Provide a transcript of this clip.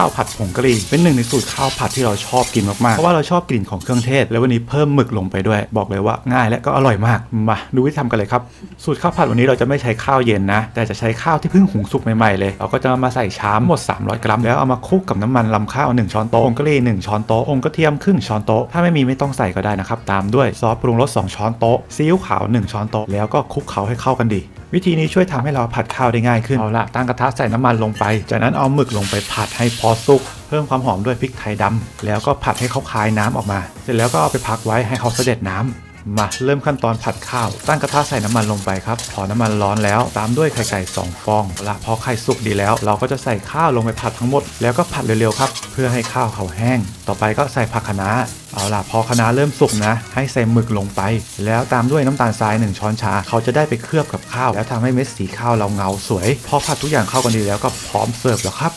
ข้าวผัดผงกะหรี่เป็นหนึ่งในสูตรข้าวผัดที่เราชอบกินมากๆเพราะว่าเราชอบกลิ่นของเครื่องเทศ แล้ววันนี้เพิ่มหมึกลงไปด้วย บอกเลยว่าง่ายและก็อร่อยมากมาดูวิธีทำกันเลยครับสูตรข้าวผัดวันนี้เราจะไม่ใช้ข้าวเย็นนะ แต่จะใช้ข้าวที่เพิ่งหุงสุกใหม่ๆเลยเราก็จะมาใส่ชามหมด 300 กรัม แล้วเอามาคลุกกับน้ำมันลำข้าว1ช้อนโต๊ะผงกะหรี่1ช้อนโต๊ะผงกระเทียมครึ่งช้อนโต๊ะถ้าไม่มีไม่ต้องใส่ก็ได้นะครับตามด้วยซอสปรุงรส2ช้อนโต๊ะซีอิ๊วขาว 1 ช้อนโต๊ะแล้วก็คลุกเคล้าให้เข้ากันดี วิธีนี้ช่วยทำให้เราผัดข้าวได้ง่ายขึ้น เอาละตั้งกระทะใส่น้ำมันลงไป จากนั้นเอาหมึกลงไปผัดให้พอสุก เพิ่มความหอมด้วยพริกไทยดำแล้วก็ผัดให้เขาคายน้ำออกมา เสร็จแล้วก็เอาไปพักไว้ให้เขาเสด็จน้ำ มาเริ่มขั้นตอนผัดข้าว ตั้งกระทะใส่น้ำมันลงไปครับ พอน้ำมันร้อนแล้ว ตามด้วยไข่ไก่สองฟองละพอไข่สุกดีแล้ว เราก็จะใส่ข้าวลงไปผัดทั้งหมด แล้วก็ผัดเร็วๆครับ เพื่อให้ข้าวเขาแห้ง ต่อไปก็ใส่ผักคะน้าเอาล่ะพอคะน้าเริ่มสุกนะ ให้ใส่หมึกลงไป แล้วตามด้วยน้ำตาลทราย 1 ช้อนชา เขาจะได้ไปเคลือบกับข้าว แล้วทำให้เม็ดสีข้าวเราเงาสวย พอผัดทุกอย่างเข้ากันดีแล้วก็พร้อมเสิร์ฟแล้วครับ